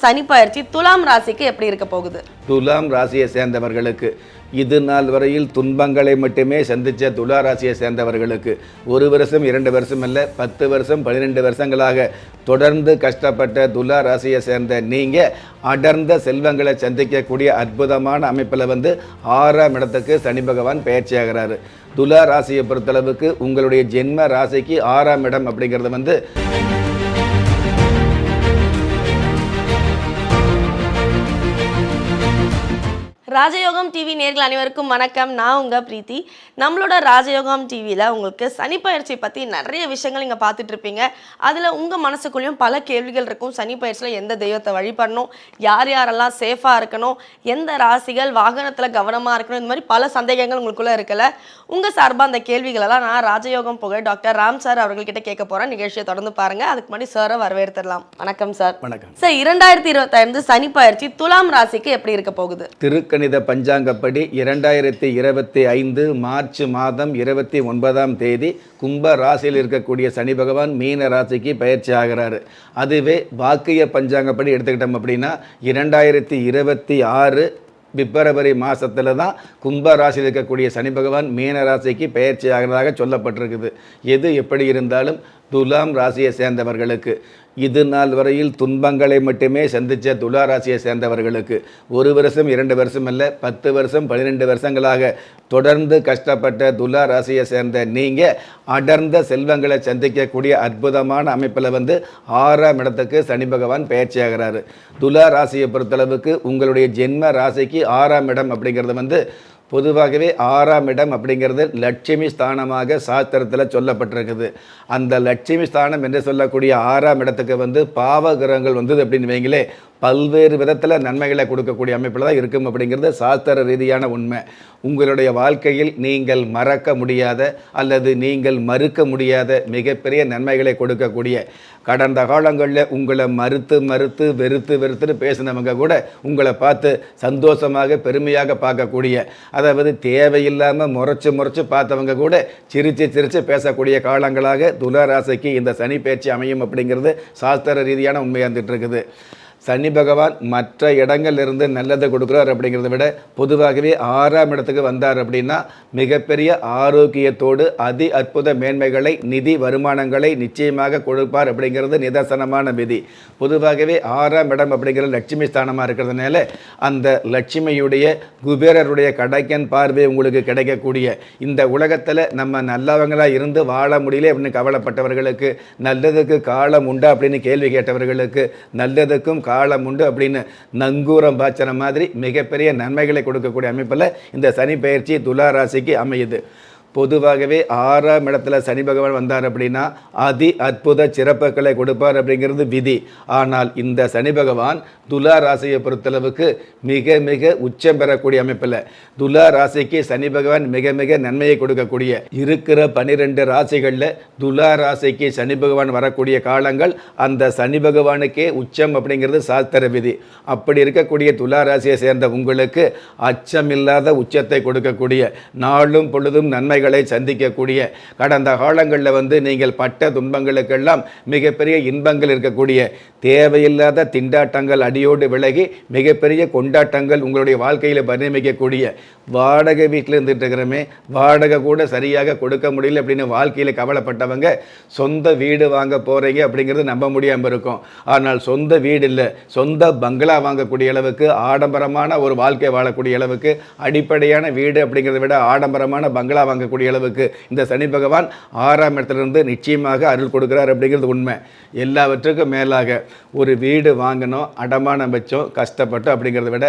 சனி பயிற்சி துலாம் ராசிக்கு எப்படி இருக்க போகுது? துலாம் ராசியை சேர்ந்தவர்களுக்கு இது நாள் வரையில் துன்பங்களை மட்டுமே சந்தித்த துலா ராசியை சேர்ந்தவர்களுக்கு ஒரு வருஷம் இரண்டு வருஷம் இல்லை பத்து வருஷம் பன்னிரெண்டு வருஷங்களாக தொடர்ந்து கஷ்டப்பட்ட துலா ராசியை சேர்ந்த நீங்கள் அடர்ந்த செல்வங்களை சந்திக்கக்கூடிய அற்புதமான அமைப்பில் வந்து ஆறாம் இடத்துக்கு சனி பகவான் பயிற்சியாகிறாரு துலா ராசியை பொறுத்தளவுக்கு உங்களுடைய ஜென்ம ராசிக்கு ஆறாம் இடம் அப்படிங்கிறது வந்து ராஜயோகம் டிவி நேர்கள் அனைவருக்கும் வணக்கம். நான் உங்க பிரீத்தி. நம்மளோட ராஜயோகம் டிவியில் உங்களுக்கு சனி பயிற்சி பற்றி நிறைய விஷயங்கள் நீங்கள் பார்த்துட்டு இருப்பீங்க. அதில் உங்கள் மனசுக்குள்ளேயும் பல கேள்விகள் இருக்கும். சனி பயிற்சியில் எந்த தெய்வத்தை வழிபடணும்? யார் யாரெல்லாம் சேஃபாக இருக்கணும்? எந்த ராசிகள் வாகனத்தில் கவனமாக இருக்கணும்? இந்த மாதிரி பல சந்தேகங்கள் உங்களுக்குள்ளே இருக்கல உங்கள் சார்பாக அந்த கேள்விகளெல்லாம் நான் ராஜயோகம் புகழ் டாக்டர் ராம் சார் அவர்கள்கிட்ட கேட்க போகிறேன் நிகழ்ச்சியை தொடர்ந்து பாருங்கள் அதுக்கு முன்னாடி சாரை வரவேற்றுடலாம் வணக்கம் சார். வணக்கம். சார் இரண்டாயிரத்தி இருபத்தைந்து சனி பயிற்சி துலாம் ராசிக்கு எப்படி இருக்க போகுது? திருக்கணித பஞ்சாங்கப்படி இரண்டாயிரத்தி இருபத்தி ஐந்து மார்ச் மாதம் இருபத்தி ஒன்பதாம் தேதி கும்ப ராசியில் இருக்கக்கூடிய சனி பகவான் மீன ராசிக்கு பயிற்சி ஆகிறாரு. அதுவே வாக்கிய பஞ்சாங்கப்படி எடுத்துக்கிட்டோம் அப்படின்னா இரண்டாயிரத்தி இருபத்தி ஆறு பிப்ரவரி மாதத்தில் தான் கும்ப ராசியில் இருக்கக்கூடிய சனி பகவான் மீன ராசிக்கு பயிற்சி ஆகிறதாக சொல்லப்பட்டிருக்குது. எது எப்படி இருந்தாலும் துலாம் ராசியை சேர்ந்தவர்களுக்கு. இது நாள் வரையில் துன்பங்களை மட்டுமே சந்தித்த துலா ராசியை சேர்ந்தவர்களுக்கு ஒரு வருஷம் இரண்டு வருஷம் அல்ல பத்து வருஷம் பன்னிரெண்டு வருஷங்களாக தொடர்ந்து கஷ்டப்பட்ட துலா ராசியை சேர்ந்த நீங்கள் அடர்ந்த செல்வங்களை சந்திக்கக்கூடிய அற்புதமான அமைப்பில் வந்து ஆறாம் இடத்துக்கு சனி பகவான் பயிற்சியாகிறாரு துலா ராசியை பொறுத்தளவுக்கு உங்களுடைய ஜென்ம ராசிக்கு ஆறாம் இடம் அப்படிங்கிறது வந்து பொதுவாகவே ஆறாம் இடம் அப்படிங்கிறது லட்சுமி ஸ்தானமாக சாஸ்திரத்தில் சொல்லப்பட்டிருக்குது. அந்த லட்சுமி ஸ்தானம் என்று சொல்லக்கூடிய ஆறாம் இடத்துக்கு வந்து பாவ கிரகங்கள் வந்தது அப்படின்னு வைங்களே பல்வேறு விதத்தில் நன்மைகளை கொடுக்கக்கூடிய அமைப்பில் தான் இருக்கும் அப்படிங்கிறது சாஸ்திர ரீதியான உண்மை. உங்களுடைய வாழ்க்கையில் நீங்கள் மறக்க முடியாத அல்லது நீங்கள் மறுக்க முடியாத மிகப்பெரிய நன்மைகளை கொடுக்கக்கூடிய கடந்த காலங்களில் உங்களை மறுத்து மறுத்து வெறுத்து வெறுத்துன்னு பேசினவங்க கூட உங்களை பார்த்து சந்தோஷமாக பெருமையாக பார்க்கக்கூடிய அதாவது தேவையில்லாமல் முறைச்சு முறைச்சு பார்த்தவங்க கூட சிரித்து சிரித்து பேசக்கூடிய காலங்களாக துளாராசிக்கு இந்த சனி பேச்சு அமையும் அப்படிங்கிறது சாஸ்திர ரீதியான உண்மையாக இருந்துட்டு இருக்குது. சனி பகவான் மற்ற இடங்கள்லேருந்து நல்லதை கொடுக்குறார் அப்படிங்கிறத விட பொதுவாகவே ஆறாம் இடத்துக்கு வந்தார் அப்படின்னா மிகப்பெரிய ஆரோக்கியத்தோடு அதி அற்புத மேன்மைகளை நிதி வருமானங்களை நிச்சயமாக கொடுப்பார் அப்படிங்கிறது நிதர்சனமான விதி. பொதுவாகவே ஆறாம் இடம் அப்படிங்கிறது லட்சுமி ஸ்தானமாக இருக்கிறதுனால அந்த லட்சுமியுடைய குபேரருடைய கடைக்கன் பார்வை உங்களுக்கு கிடைக்கக்கூடிய இந்த உலகத்தில் நம்ம நல்லவங்களாக இருந்து வாழ முடியல அப்படின்னு கவலைப்பட்டவர்களுக்கு நல்லதுக்கு காலம் உண்டா அப்படின்னு கேள்வி கேட்டவர்களுக்கு நல்லதுக்கும் காலம் உண்டு அப்படின்னு நங்கூரம் பாய்ச்சன மாதிரி மிகப்பெரிய நன்மைகளை கொடுக்கக்கூடிய அமைப்பில் இந்த சனி பயிற்சி துலா ராசிக்கு அமையுது. பொதுவாகவே ஆறாம் இடத்துல சனி பகவான் வந்தார் அப்படின்னா அதி அற்புத சிறப்புகளை கொடுப்பார் அப்படிங்கிறது விதி. ஆனால் இந்த சனி பகவான் துலா ராசியை பொறுத்தளவுக்கு மிக மிக உச்சம் பெறக்கூடிய அமைப்பில். துலா ராசிக்கு சனி பகவான் மிக மிக நன்மையை கொடுக்கக்கூடிய இருக்கிற பனிரெண்டு ராசிகளில் துலா ராசிக்கு சனி பகவான் வரக்கூடிய காலங்கள் அந்த சனி பகவானுக்கே உச்சம் அப்படிங்கிறது சாஸ்திர விதி. அப்படி இருக்கக்கூடிய துலா ராசியை சேர்ந்த உங்களுக்கு அச்சமில்லாத உச்சத்தை கொடுக்கக்கூடிய நாளும் பொழுதும் நன்மை நன்மைகளை சந்திக்கக்கூடிய கடந்த காலங்களில் வந்து நீங்கள் பட்ட துன்பங்களுக்கெல்லாம் மிகப்பெரிய இன்பங்கள் இருக்கக்கூடிய தேவையில்லாத திண்டாட்டங்கள் அடியோடு விலகி மிகப்பெரிய கொண்டாட்டங்கள் உங்களுடைய வாழ்க்கையில் பரிணமிக்கக்கூடிய வாடகை வீட்டில் இருந்துட்டு இருக்கிறமே வாடகை கூட சரியாக கொடுக்க முடியல அப்படின்னு வாழ்க்கையில் கவலைப்பட்டவங்க சொந்த வீடு வாங்க போகிறீங்க அப்படிங்கிறது நம்ப முடியாமல் இருக்கும். ஆனால் சொந்த வீடு இல்லை சொந்த பங்களா வாங்கக்கூடிய அளவுக்கு ஆடம்பரமான ஒரு வாழ்க்கை வாழக்கூடிய அளவுக்கு அடிப்படையான வீடு அப்படிங்கிறத விட ஆடம்பரமான பங்களா வாங்க வாங்கக்கூடிய அளவுக்கு இந்த சனி பகவான் ஆறாம் இடத்துலேருந்து நிச்சயமாக அருள் கொடுக்குறார் அப்படிங்கிறது உண்மை. எல்லாவற்றுக்கும் மேலாக ஒரு வீடு வாங்கணும் அடமானம் வச்சோம் கஷ்டப்பட்டோம் அப்படிங்கிறத விட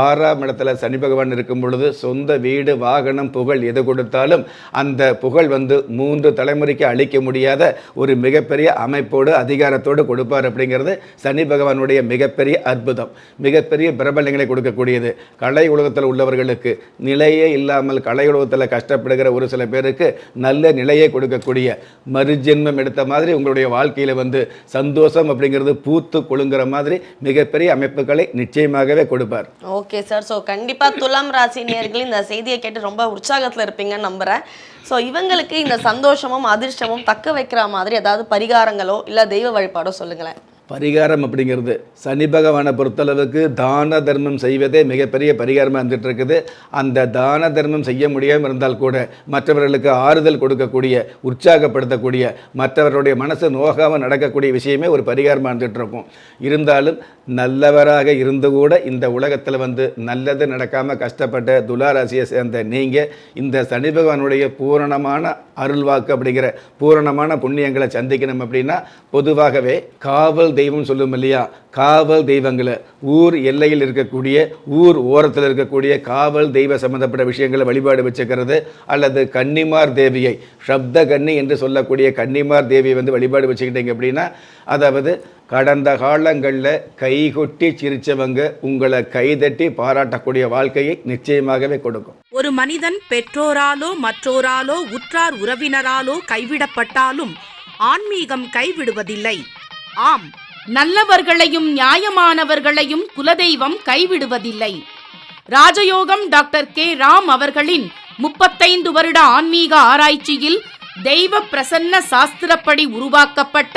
ஆறாம் இடத்துல சனி பகவான் இருக்கும் பொழுது சொந்த வீடு வாகனம் புகழ் எது கொடுத்தாலும் அந்த புகழ் வந்து மூன்று தலைமுறைக்கு அளிக்க முடியாத ஒரு மிகப்பெரிய அமைப்போடு அதிகாரத்தோடு கொடுப்பார் அப்படிங்கிறது சனி பகவானுடைய மிகப்பெரிய அற்புதம். மிகப்பெரிய பிரபலங்களை கொடுக்கக்கூடியது. கலை உலகத்தில் உள்ளவர்களுக்கு நிலையே இல்லாமல் கலை உலகத்தில் கஷ்டப்படுகிற ஒரு சில பேருக்கு நல்ல நிலையை கொடுக்கக்கூடிய மறுஜென்மம் எடுத்த மாதிரி உங்களுடைய வாழ்க்கையில் வந்து சந்தோஷம் அப்படிங்கிறது பூத்து கொழுங்குற மாதிரி மிகப்பெரிய அமைப்புகளை நிச்சயமாகவே கொடுப்பார். Okay sir. ஸோ கண்டிப்பாக துலாம் ராசி நேர்கள் இந்த செய்தியை கேட்டு ரொம்ப உற்சாகத்தில் இருப்பீங்கன்னு நம்புகிறேன் ஸோ இவங்களுக்கு இந்த சந்தோஷமும் அதிர்ஷ்டமும் தக்க வைக்கிற மாதிரி ஏதாவது பரிகாரங்களோ இல்லை தெய்வ வழிபாடோ சொல்லுங்களேன். பரிகாரம் அப்படிங்கிறது. சனி பகவானை பொறுத்தளவுக்கு தான தர்மம் செய்வதே மிகப்பெரிய பரிகாரமாக இருந்துட்டு இருக்குது அந்த தான தர்மம் செய்ய முடியாமல் இருந்தால் கூட மற்றவர்களுக்கு ஆறுதல் கொடுக்கக்கூடிய உற்சாகப்படுத்தக்கூடிய மற்றவர்களுடைய மனசு நோகாமல் நடக்கக்கூடிய விஷயமே ஒரு பரிகாரமாக இருந்துகிட்டு இருக்கும் இருந்தாலும் நல்லவராக இருந்து கூட இந்த உலகத்தில் வந்து நல்லது நடக்காமல் கஷ்டப்பட்ட துளாராசியை சேர்ந்த நீங்கள் இந்த சனி பகவானுடைய பூரணமான அருள்வாக்கு அப்படிங்கிற பூரணமான புண்ணியங்களை சந்திக்கணும் அப்படின்னா பொதுவாகவே காவல் தெய்வம் சொல்லும் இல்லையா? காவல் தெய்வங்களை. ஊர் எல்லையில் இருக்கக்கூடிய ஊர் ஓரத்தில் இருக்கக்கூடிய காவல் தெய்வ சம்பந்தப்பட்ட விஷயங்களை வழிபாடு வச்சுக்கிறது அல்லது கன்னிமார் தேவியை சப்த கன்னி என்று சொல்லக்கூடிய கன்னிமார் தேவியை வந்து வழிபாடு வச்சுக்கிட்டீங்க அப்படின்னா அதாவது கடந்த காலங்களில் கைகொட்டி சிரிச்சவங்க உங்களை கைதட்டி பாராட்டக்கூடிய வாழ்க்கையை நிச்சயமாகவே கொடுக்கும். ஒரு மனிதன் பெற்றோராலோ மற்றோராலோ உற்றார் உறவினராலோ கைவிடப்பட்டாலும் ஆன்மீகம் கைவிடுவதில்லை. ஆம் நல்லவர்களையும் நியாயமானவர்களையும் குலதெய்வம் கைவிடுவதில்லை. ராஜயோகம் டாக்டர் கே. ராம் அவர்களின் முப்பத்தைந்து வருட ஆன்மீக ஆராய்ச்சியில் தெய்வ பிரசன்ன சாஸ்திரப்படி உருவாக்கப்பட்ட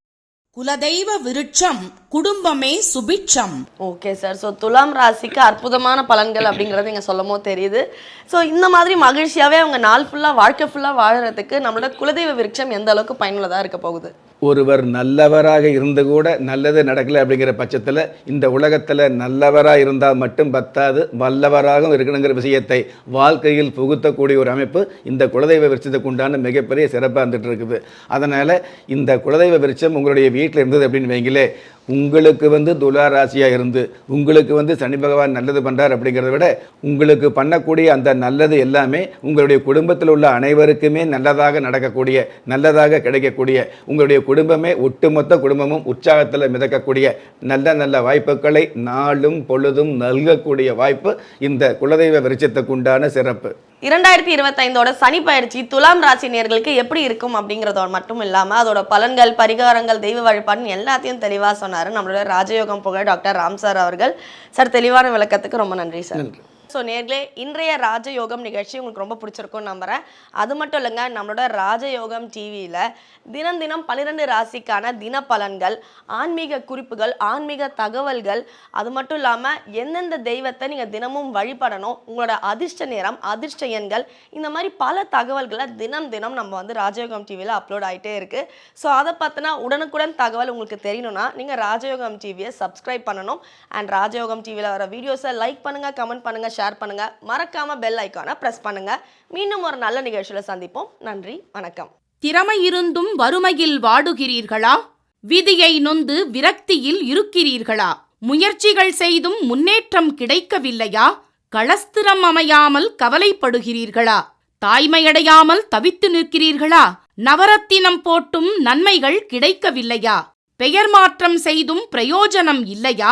குலதெய்வ விருட்சம் குடும்பமே சுபிட்சம். ஓகே சார் ஸோ துலாம் ராசிக்கு அற்புதமான பலன்கள் அப்படிங்கிறது இங்கே சொல்லமோ தெரியுது. ஸோ இந்த மாதிரி மகிழ்ச்சியாகவே அவங்க நாள் ஃபுல்லாக வாழ்க்கை ஃபுல்லாக வாழறதுக்கு நம்மளோட குலதெய்வ விருட்சம் எந்த அளவுக்கு பயனுள்ளதாக இருக்க போகுது? ஒருவர் நல்லவராக இருந்து கூட நல்லது நடக்கலை அப்படிங்கிற பட்சத்தில் இந்த உலகத்தில் நல்லவராக இருந்தால் மட்டும் பத்தாது வல்லவராகவும் இருக்கணுங்கிற விஷயத்தை வாழ்க்கையில் புகுத்தக்கூடிய ஒரு அமைப்பு இந்த குலதெய்வ விருட்சத்துக்கு உண்டான மிகப்பெரிய சிறப்பாக இருந்துகிட்டு இருக்குது. அதனால் இந்த குலதெய்வ விருட்சம் உங்களுடைய வீட்டில் இருந்தது அப்படின்னு வைங்களே உங்களுக்கு வந்து துலா ராசியாக இருந்து உங்களுக்கு வந்து சனி பகவான் நல்லது பண்ணுறார் அப்படிங்கிறத விட உங்களுக்கு பண்ணக்கூடிய அந்த நல்லது எல்லாமே உங்களுடைய குடும்பத்தில் உள்ள அனைவருக்குமே நல்லதாக நடக்கக்கூடிய நல்லதாக கிடைக்கக்கூடிய உங்களுடைய குடும்பமே ஒட்டுமொத்த குடும்பமும் உற்சாகத்தில் மிதக்கக்கூடிய நல்ல நல்ல வாய்ப்புகளை நாளும் பொழுதும் நல்கக்கூடிய வாய்ப்பு இந்த குலதெய்வ விருட்சத்துக்கு உண்டான சிறப்பு. இரண்டாயிரத்தி இருபத்தைந்தோட சனி பயிற்சி துலாம் ராசி நேர்களுக்கு எப்படி இருக்கும் அப்படிங்கிறதோட மட்டும் இல்லாமல் அதோட பலன்கள் பரிகாரங்கள் தெய்வ வழிபாடுன்னு எல்லாத்தையும் தெளிவாக சொன்னார். நம்மளோட ராஜயோகம் புகழ் டாக்டர் ராம் சார் அவர்கள். சார் தெளிவான விளக்கத்துக்கு ரொம்ப நன்றி சார். நன்றி. ஸோ நேர்களே இன்றைய ராஜயோகம் நிகழ்ச்சி உங்களுக்கு ரொம்ப பிடிச்சிருக்கும்னு நம்புறேன். அது மட்டும் இல்லைங்க நம்மளோட ராஜயோகம் டிவியில் தினம் தினம் பன்னிரெண்டு ராசிக்கான தின பலன்கள் ஆன்மீக குறிப்புகள் ஆன்மீக தகவல்கள் அது மட்டும் இல்லாமல் எந்தெந்த தெய்வத்தை நீங்கள் தினமும் வழிபடணும் உங்களோட அதிர்ஷ்ட நேரம் அதிர்ஷ்ட எண்கள் இந்த மாதிரி பல தகவல்களை தினம் தினம் நம்ம வந்து ராஜயோகம் டிவியில் அப்லோட் ஆகிட்டே இருக்குது ஸோ அதை பார்த்தினா உடனுக்குடன் தகவல் உங்களுக்கு தெரியணும்னா நீங்கள் ராஜயோகம் டிவியை சப்ஸ்கிரைப் பண்ணணும். அண்ட் ராஜயோகம் டிவியில் வர வீடியோஸை லைக் பண்ணுங்கள் கமெண்ட் பண்ணுங்கள் ஷேர் பண்ணுங்கள் மறக்காமல் பெல் ஐக்கானை ப்ரெஸ் பண்ணுங்கள் மீண்டும் ஒரு நல்ல நிகழ்ச்சியில் சந்திப்போம். நன்றி வணக்கம். திறமை இருந்தும் வறுமையில் வாடுகிறீர்களா? விதியை நொந்து விரக்தியில் இருக்கிறீர்களா? முயற்சிகள் செய்தும் முன்னேற்றம் கிடைக்கவில்லையா? களஸ்திரம் அமையாமல் கவலைப்படுகிறீர்களா? தாய்மையடையாமல் தவித்து நிற்கிறீர்களா? நவரத்தினம் போட்டும் நன்மைகள் கிடைக்கவில்லையா? பெயர் மாற்றம் செய்தும் பிரயோஜனம் இல்லையா?